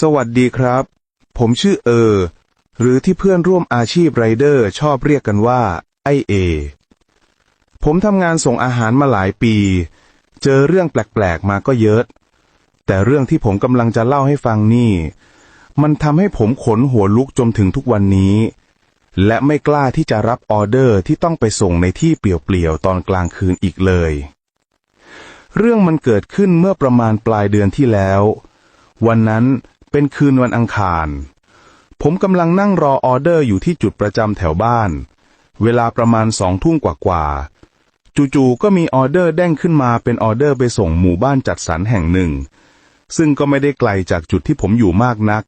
สวัสดีครับ ผมชื่อเออ หรือที่เพื่อนร่วมอาชีพไรเดอร์ชอบเรียกกันว่า ไอเอ ผมทำงานส่งอาหารมาหลายปี เจอเรื่องแปลก ๆ มาก็เยอะ แต่เรื่องที่ผมกำลังจะเล่าให้ฟังนี่ มันทำให้ผมขนหัวลุกจนถึงทุกวันนี้ และไม่กล้าที่จะรับออเดอร์ที่ต้องไปส่งในที่เปลี่ยวๆตอนกลางคืนอีกเลย เรื่องมันเกิดขึ้นเมื่อประมาณปลายเดือนที่แล้ว วันนั้น เป็นคืนวันอังคาร ผมกำลังนั่งรอออเดอร์อยู่ที่จุดประจำแถวบ้าน เวลาประมาณสองทุ่มกว่าๆจู่ๆก็มีออเดอร์แด้งขึ้นมาเป็นออเดอร์ไปส่งหมู่บ้านจัดสรรแห่งหนึ่ง ซึ่งก็ไม่ได้ไกลจากจุดที่ผมอยู่มากนัก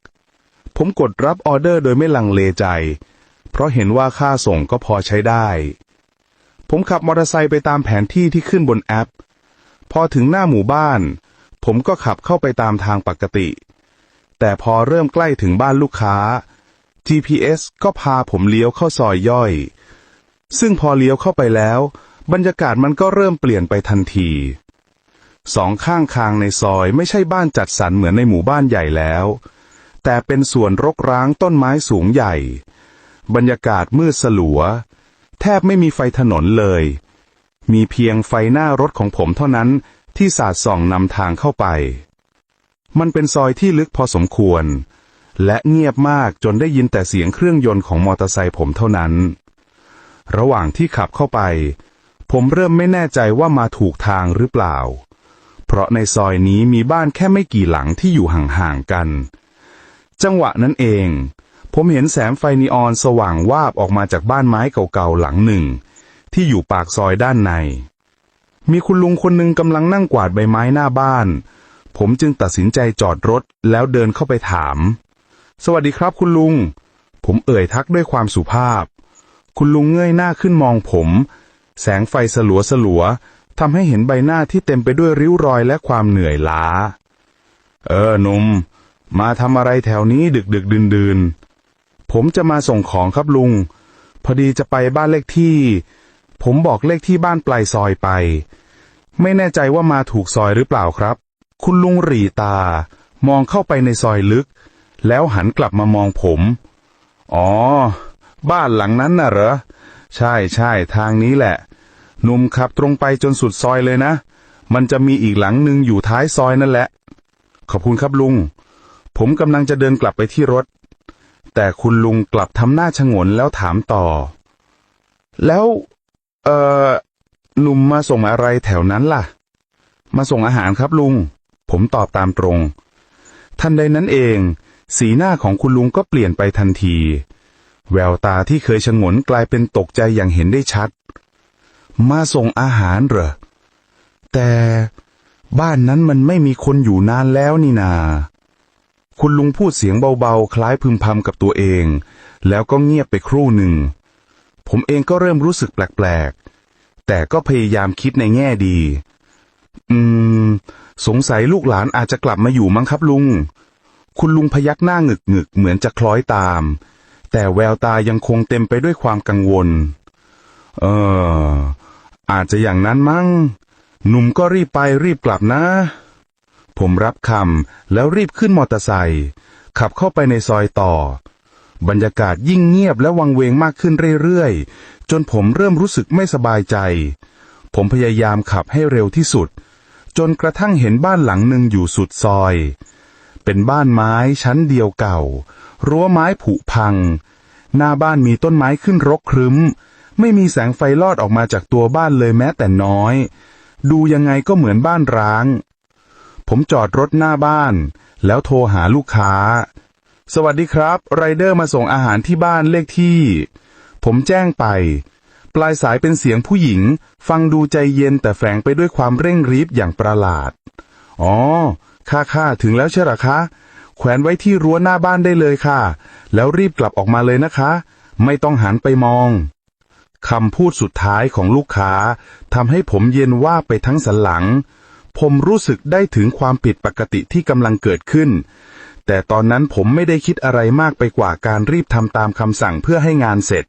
ผมกดรับออเดอร์โดยไม่ลังเลใจ เพราะเห็นว่าค่าส่งก็พอใช้ได้ ผมขับมอเตอร์ไซค์ไปตามแผนที่ที่ขึ้นบนแอป พอถึงหน้าหมู่บ้าน ผมก็ขับเข้าไปตามทางปกติ แต่พอเริ่มใกล้ถึงบ้านลูกค้า GPS ก็พาผมเลี้ยวเข้าซอยย่อย ซึ่งพอเลี้ยวเข้าไปแล้ว บรรยากาศมันก็เริ่มเปลี่ยนไปทันที สองข้างทางในซอยไม่ใช่บ้านจัดสรรเหมือนในหมู่บ้านใหญ่แล้ว แต่เป็นส่วนรกร้างต้นไม้สูงใหญ่ บรรยากาศมืดสลัว แทบไม่มีไฟถนนเลย มีเพียงไฟหน้ารถของผมเท่านั้นที่สาดส่องนำทางเข้าไป มันเป็นซอยที่ลึกพอสมควร และเงียบมากจนได้ยินแต่เสียงเครื่องยนต์ของมอเตอร์ไซค์ผมเท่านั้น ระหว่างที่ขับเข้าไป ผมเริ่มไม่แน่ใจว่ามาถูกทางหรือเปล่า เพราะในซอยนี้มีบ้านแค่ไม่กี่หลังที่อยู่ห่างๆกัน จังหวะนั้นเอง ผมเห็นแสงไฟนีออนสว่างวาบออกมาจากบ้านไม้เก่าๆหลังหนึ่ง ที่อยู่ปากซอยด้านในมีคุณลุงคนหนึ่งกำลังนั่งกวาดใบไม้หน้าบ้าน ผมจึงตัดสินใจจอดรถแล้วเดินเข้าไปถาม สวัสดีครับคุณลุง ผมเอ่ยทักด้วยความสุภาพ คุณลุงเงยหน้าขึ้นมองผม แสงไฟสลัวสลัวทำให้เห็นใบหน้าที่เต็มไปด้วยริ้วรอยและความเหนื่อยล้า เออหนุ่ม มาทำอะไรแถวนี้ดึกดึกดื่นดื่นๆผมจะมาส่งของครับลุง พอดีจะไปบ้านเลขที่ ผมบอกเลขที่บ้านปลายซอยไป ไม่แน่ใจว่ามาถูกซอยหรือเปล่าครับ คุณลุงหรีตามองเข้าไปในซอยลึก แล้วหันกลับมามองผม อ๋อ บ้านหลังนั้นน่ะเหรอ ใช่ใช่ทางนี้แหละ หนุ่มขับตรงไปจนสุดซอยเลยนะ มันจะมีอีกหลังหนึ่งอยู่ท้ายซอยนั่นแหละ ขอบคุณครับลุง ผมกำลังจะเดินกลับไปที่รถ แต่คุณลุงกลับทำหน้าชงนแล้วถามต่อ แล้ว เอ่อหนุ่มมาส่งอะไรแถวนั้นล่ะ มาส่งอาหารครับลุง ผมตอบตามตรง ทันใดนั้นเอง สีหน้าของคุณลุงก็เปลี่ยนไปทันที แววตาที่เคยชงนกลายเป็นตกใจอย่างเห็นได้ชัด มาส่งอาหารเหรอ แต่บ้านนั้นมันไม่มีคนอยู่นานแล้วนี่นา คุณลุงพูดเสียงเบาๆ คล้ายพึมพำกับตัวเอง แล้วก็เงียบไปครู่หนึ่ง ผมเองก็เริ่มรู้สึกแปลกๆ แต่ก็พยายามคิดในแง่ดี อืม สงสัยลูกหลานอาจจะกลับมาอยู่มั้งครับลุง คุณลุงพยักหน้าหงึกหงึกเหมือนจะคล้อยตาม แต่แววตายังคงเต็มไปด้วยความกังวล เออ อาจจะอย่างนั้นมั้ง หนุ่มก็รีบไปรีบกลับนะ ผมรับคำแล้วรีบขึ้นมอเตอร์ไซค์ขับเข้าไปในซอยต่อ บรรยากาศยิ่งเงียบและวังเวงมากขึ้นเรื่อยๆ จนผมเริ่มรู้สึกไม่สบายใจ ผมพยายามขับให้เร็วที่สุด จนกระทั่งเห็นบ้านหลังหนึ่งอยู่สุดซอย เป็นบ้านไม้ชั้นเดียวเก่า รั้วไม้ผุพัง หน้าบ้านมีต้นไม้ขึ้นรกครึ้ม ไม่มีแสงไฟลอดออกมาจากตัวบ้านเลยแม้แต่น้อย ดูยังไงก็เหมือนบ้านร้าง ผมจอดรถหน้าบ้าน แล้วโทรหาลูกค้า สวัสดีครับ ไรเดอร์มาส่งอาหารที่บ้านเลขที่ ผมแจ้งไป ปลายสายเป็นเสียงผู้หญิง ฟังดูใจเย็นแต่แฝงไปด้วยความเร่งรีบอย่างประหลาด อ๋อค่าค่าถึงแล้วใช่หรอคะ แขวนไว้ที่รั้วหน้าบ้านได้เลยค่ะ แล้วรีบกลับออกมาเลยนะคะ ไม่ต้องหันไปมองคำพูดสุดท้ายของลูกค้าทำให้ผมเย็นว่าไปทั้งสันหลัง ผมรู้สึกได้ถึงความผิดปกติที่กำลังเกิดขึ้น แต่ตอนนั้นผมไม่ได้คิดอะไรมากไปกว่าการรีบทำตามคำสั่งเพื่อให้งานเสร็จ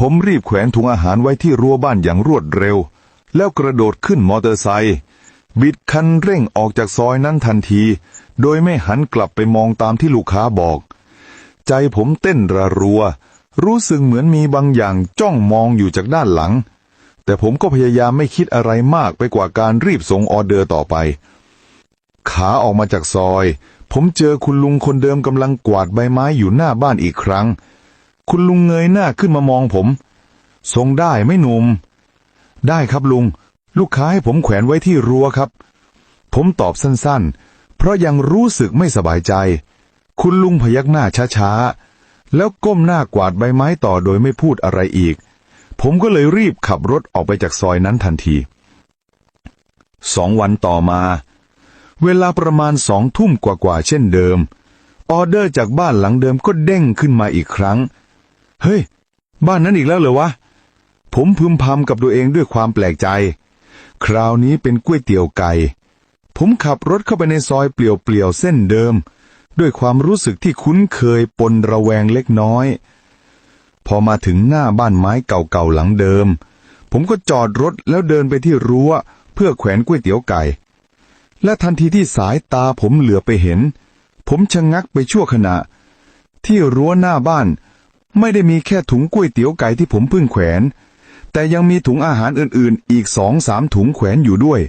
ผมรีบแขวนถุงอาหารไว้ที่รั้วบ้านอย่างรวดเร็ว แล้วกระโดดขึ้นมอเตอร์ไซค์บิดคันเร่งออกจากซอยนั้นทันที โดยไม่หันกลับไปมองตามที่ลูกค้าบอก ใจผมเต้นระรัว รู้สึกเหมือนมีบางอย่างจ้องมองอยู่จากด้านหลัง แต่ผมก็พยายามไม่คิดอะไรมากไปกว่าการรีบส่งออเดอร์ต่อไป ขาออกมาจากซอย ผมเจอคุณลุงคนเดิมกำลังกวาดใบไม้อยู่หน้าบ้านอีกครั้ง คุณลุงเงยหน้าขึ้นมามองผมส่งได้ไหม่หนุ่ม ได้ครับลุง ลูกค้าให้ผมแขวนไว้ที่รั้วครับ ผมตอบสั้นๆ เพราะยังรู้สึกไม่สบายใจ คุณลุงพยักหน้าช้าๆ แล้วก้มหน้ากวาดใบไม้ต่อโดยไม่พูดอะไรอีก ผมก็เลยรีบขับรถออกไปจากซอยนั้นทันที สองวันต่อมา เวลาประมาณสองทุ่มกว่าๆเช่นเดิม ออเดอร์จากบ้านหลังเดิมก็เด้งขึ้นมาอีกครั้ง เฮ้ย บ้านนั้นอีกแล้วเหรอวะ ผมพึมพำกับตัวเองด้วยความแปลกใจ คราวนี้เป็นก๋วยเตี๋ยวไก่ ผมขับรถเข้าไปในซอยเปลี่ยวๆเส้นเดิม ด้วยความรู้สึกที่คุ้นเคยปนระแวงเล็กน้อย พอมาถึงหน้าบ้านไม้เก่าๆหลังเดิม ผมก็จอดรถแล้วเดินไปที่รั้วเพื่อแขวนก๋วยเตี๋ยวไก่ และทันทีที่สายตาผมเหลือไปเห็น ผมชะงักไปชั่วขณะ ที่รั้วหน้าบ้าน ไม่ได้มีแค่ถุงก๋วยเตี๋ยวไก่ที่ผมเพิ่งแขวน แต่ยังมีถุงอาหารอื่นๆ อีกสองสามถุงแขวนอยู่ด้วย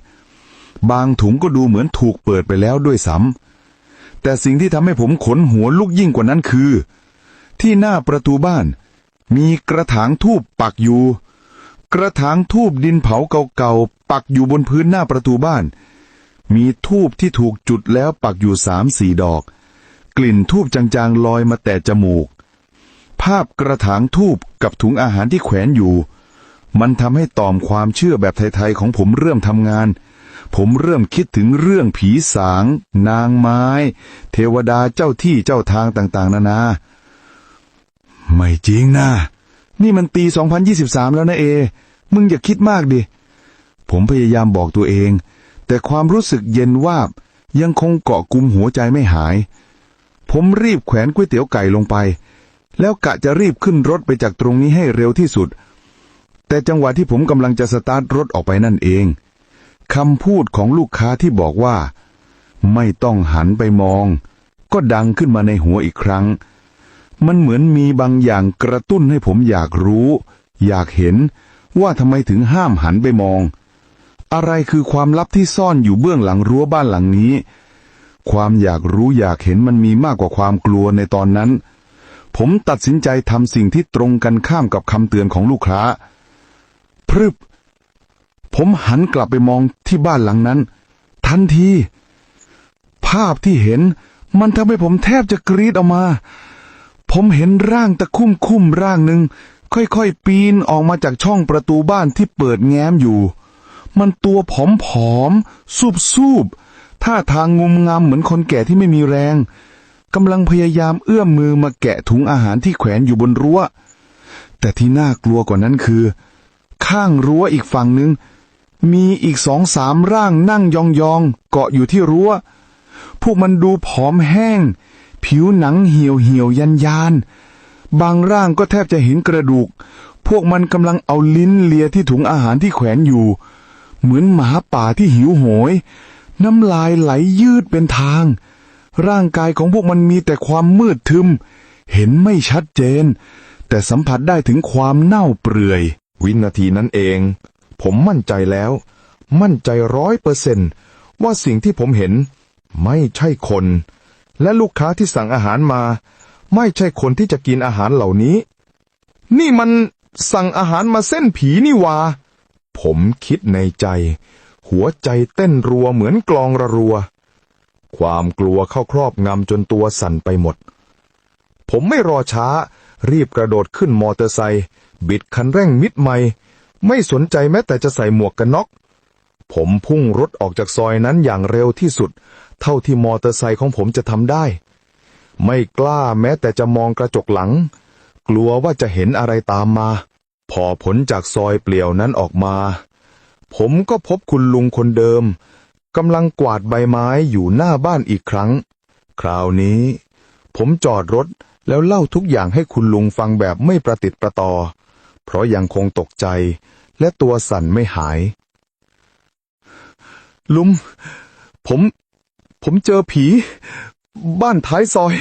บางถุงก็ดูเหมือนถูกเปิดไปแล้วด้วยซ้ำแต่สิ่งที่ทำให้ผมขนหัวลุกยิ่งกว่านั้นคือ ที่หน้าประตูบ้าน มีกระถางทูบปักอยู่ กระถางทูบดินเผาเก่าๆปักอยู่บนพื้นหน้าประตูบ้าน มีทูบที่ถูกจุดแล้วปักอยู่สามสี่ดอก กลิ่นทูบจางๆลอยมาแต่จมูก ภาพกระถางทูบกับถุงอาหารที่แขวนอยู่ มันทำให้ตอมความเชื่อแบบไทยๆของผมเริ่มทำงาน ผมเริ่มคิดถึงเรื่องผีสาง นางไม้ เทวดาเจ้าที่เจ้าทางต่างๆ นานา ไม่จริงนะ นี่มันปี 2023 แล้วนะเอ มึงอย่าคิดมากดิ ผมพยายามบอกตัวเอง แต่ความรู้สึกเย็นวาบยังคงเกาะกุมหัวใจไม่หาย ผมรีบแขวนก๋วยเตี๋ยวไก่ลงไป แล้วกะจะรีบขึ้นรถไปจากตรงนี้ให้เร็วที่สุด แต่จังหวะที่ผมกำลังจะสตาร์ทรถออกไปนั่นเองคำพูดของลูกค้าที่บอกว่า ไม่ต้องหันไปมอง ก็ดังขึ้นมาในหัวอีกครั้ง มันเหมือนมีบางอย่างกระตุ้นให้ผมอยากรู้ อยากเห็นว่าทำไมถึงห้ามหันไปมอง อะไรคือความลับที่ซ่อนอยู่เบื้องหลังรั้วบ้านหลังนี้ ความอยากรู้อยากเห็นมันมีมากกว่าความกลัวในตอนนั้น ผมตัดสินใจทำสิ่งที่ตรงกันข้ามกับคำเตือนของลูกค้า พรึบ ผมหันกลับไปมองที่บ้านหลังนั้น ทันที ภาพที่เห็นมันทำให้ผมแทบจะกรีดออกมา ผมเห็นร่างตะคุ่มคุ่มๆร่างหนึ่งค่อยๆ ปีนออกมาจากช่องประตูบ้านที่เปิดแง้มอยู่ มันตัวผอมๆสูบๆท่าทางงุมงำเหมือนคนแก่ที่ไม่มีแรง กำลังพยายามเอื้อมมือมาแกะถุงอาหารที่แขวนอยู่บนรั้ว แต่ที่น่ากลัวกว่านั้นคือ ข้างรั้วอีกฝั่งหนึ่งมีอีกสองสามร่างนั่งยองๆ เกาะอยู่ที่รั้ว พวกมันดูผอมแห้ง ผิวหนังเหี่ยวเหี่ยวยันยานบางร่างก็แทบจะเห็นกระดูก พวกมันกำลังเอาลิ้นเลียที่ถุงอาหารที่แขวนอยู่ เหมือนหมาป่าที่หิวโหย น้ำลายไหลยืดเป็นทาง ร่างกายของพวกมันมีแต่ความมืดทึม เห็นไม่ชัดเจน แต่สัมผัสได้ถึงความเน่าเปื่อย วินาทีนั้นเอง ผมมั่นใจแล้ว มั่นใจร้อยเปอร์เซนว่าสิ่งที่ผมเห็น ไม่ใช่คน และลูกค้าที่สั่งอาหารมา ไม่ใช่คนที่จะกินอาหารเหล่านี้ นี่มันสั่งอาหารมาเส้นผีนี่วา ผมคิดในใจ หัวใจเต้นรัวเหมือนกลองระรัว ความกลัวเข้าครอบงำจนตัวสั่นไปหมด ผมไม่รอช้า รีบกระโดดขึ้นมอเตอร์ไซค์บิดคันเร่งมิดไม่ไม่สนใจแม้แต่จะใส่หมวกกันน็อก ผมพุ่งรถออกจากซอยนั้นอย่างเร็วที่สุด เท่าที่มอเตอร์ไซค์ของผมจะทำได้ ไม่กล้าแม้แต่จะมองกระจกหลัง กลัวว่าจะเห็นอะไรตามมา พอผลจากซอยเปลี่ยวนั้นออกมา ผมก็พบคุณลุงคนเดิม กำลังกวาดใบไม้อยู่หน้าบ้านอีกครั้ง คราวนี้ ผมจอดรถแล้วเล่าทุกอย่างให้คุณลุงฟังแบบไม่ประติดประต่อ เพราะยังคงตกใจและตัวสั่นไม่หาย ลุงผม ผมเจอผี บ้านท้ายซอย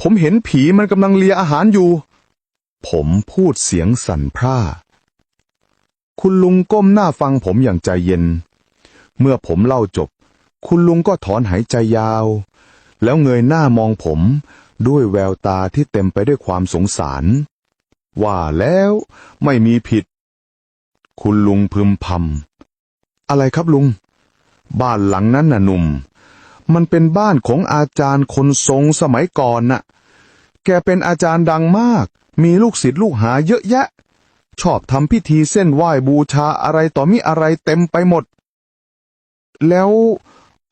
ผมเห็นผีมันกำลังเลียอาหารอยู่ ผมพูดเสียงสั่นพร่า คุณลุงก้มหน้าฟังผมอย่างใจเย็น เมื่อผมเล่าจบ คุณลุงก็ถอนหายใจยาว แล้วเงยหน้ามองผมด้วยแววตาที่เต็มไปด้วยความสงสาร ว่าแล้วไม่มีผิด คุณลุงพึมพำอะไรครับลุง บ้านหลังนั้นน่ะหนุ่ม มันเป็นบ้านของอาจารย์คนทรงสมัยก่อนน่ะ แกเป็นอาจารย์ดังมาก มีลูกศิษย์ลูกหาเยอะแยะ ชอบทำพิธีเส้นไหว้บูชาอะไรต่อมิอะไรเต็มไปหมด แล้ว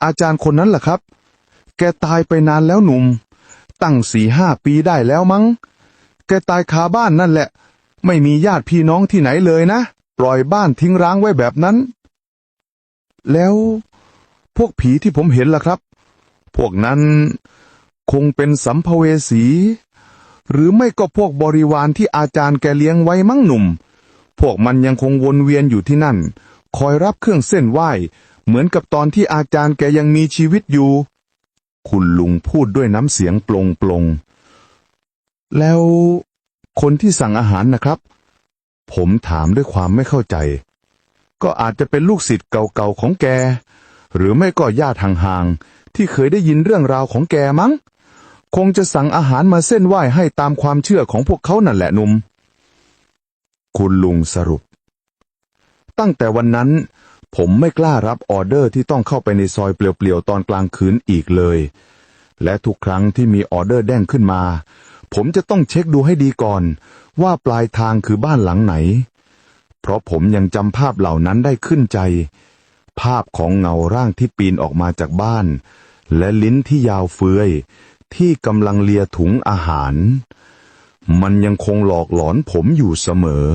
อาจารย์คนนั้นล่ะครับ แกตายไปนานแล้วหนุ่ม ตั้งสี่ห้าปีได้แล้วมั้ง แกตายคาบ้านนั่นแหละ ไม่มีญาติพี่น้องที่ไหนเลยนะ ปล่อยบ้านทิ้งร้างไว้แบบนั้น แล้วพวกผีที่ผมเห็นล่ะครับ พวกนั้นคงเป็นสัมภเวสี หรือไม่ก็พวกบริวารที่อาจารย์แกเลี้ยงไว้มั้งหนุ่ม พวกมันยังคงวนเวียนอยู่ที่นั่น คอยรับเครื่องเส้นไหว้ เหมือนกับตอนที่อาจารย์แกยังมีชีวิตอยู่ คุณลุงพูดด้วยน้ำเสียงปลงปลงๆแล้วคนที่สั่งอาหารนะครับ ผมถามด้วยความไม่เข้าใจ ก็อาจจะเป็นลูกศิษย์เก่าๆของแก หรือไม่ก็ญาติห่างๆ ที่เคยได้ยินเรื่องราวของแกมั้ง คงจะสั่งอาหารมาเส้นไหว้ให้ตามความเชื่อของพวกเขานั่นแหละนุ่ม คุณลุงสรุป ตั้งแต่วันนั้น ผมไม่กล้ารับออเดอร์ที่ต้องเข้าไปในซอยเปลี่ยวๆตอนกลางคืนอีกเลย และทุกครั้งที่มีออเดอร์แด้งขึ้นมา ผมจะต้องเช็คดูให้ดีก่อน ว่าปลายทางคือบ้านหลังไหน เพราะผมยังจำภาพเหล่านั้นได้ขึ้นใจ ภาพของเงาร่างที่ปีนออกมาจากบ้าน และลิ้นที่ยาวเฟือยที่กำลังเลียถุงอาหาร มันยังคงหลอกหลอนผมอยู่เสมอ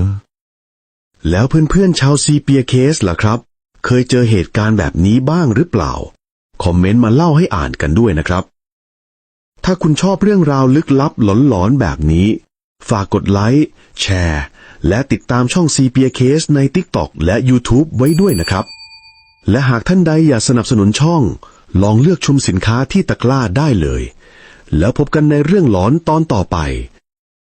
แล้วเพื่อนๆชาวซีเปียเคสล่ะครับ เคยเจอเหตุการณ์แบบนี้บ้างหรือเปล่า คอมเมนต์มาเล่าให้อ่านกันด้วยนะครับ ถ้าคุณชอบเรื่องราวลึกลับหลอนๆแบบนี้ ฝากกดไลค์ แชร์ และติดตามช่องซีเปียเคสใน TikTok และ YouTube ไว้ด้วยนะครับ และหากท่านใดอยากสนับสนุนช่อง ลองเลือกชมสินค้าที่ตะกร้าได้เลย แล้วพบกันในเรื่องหลอนตอนต่อไป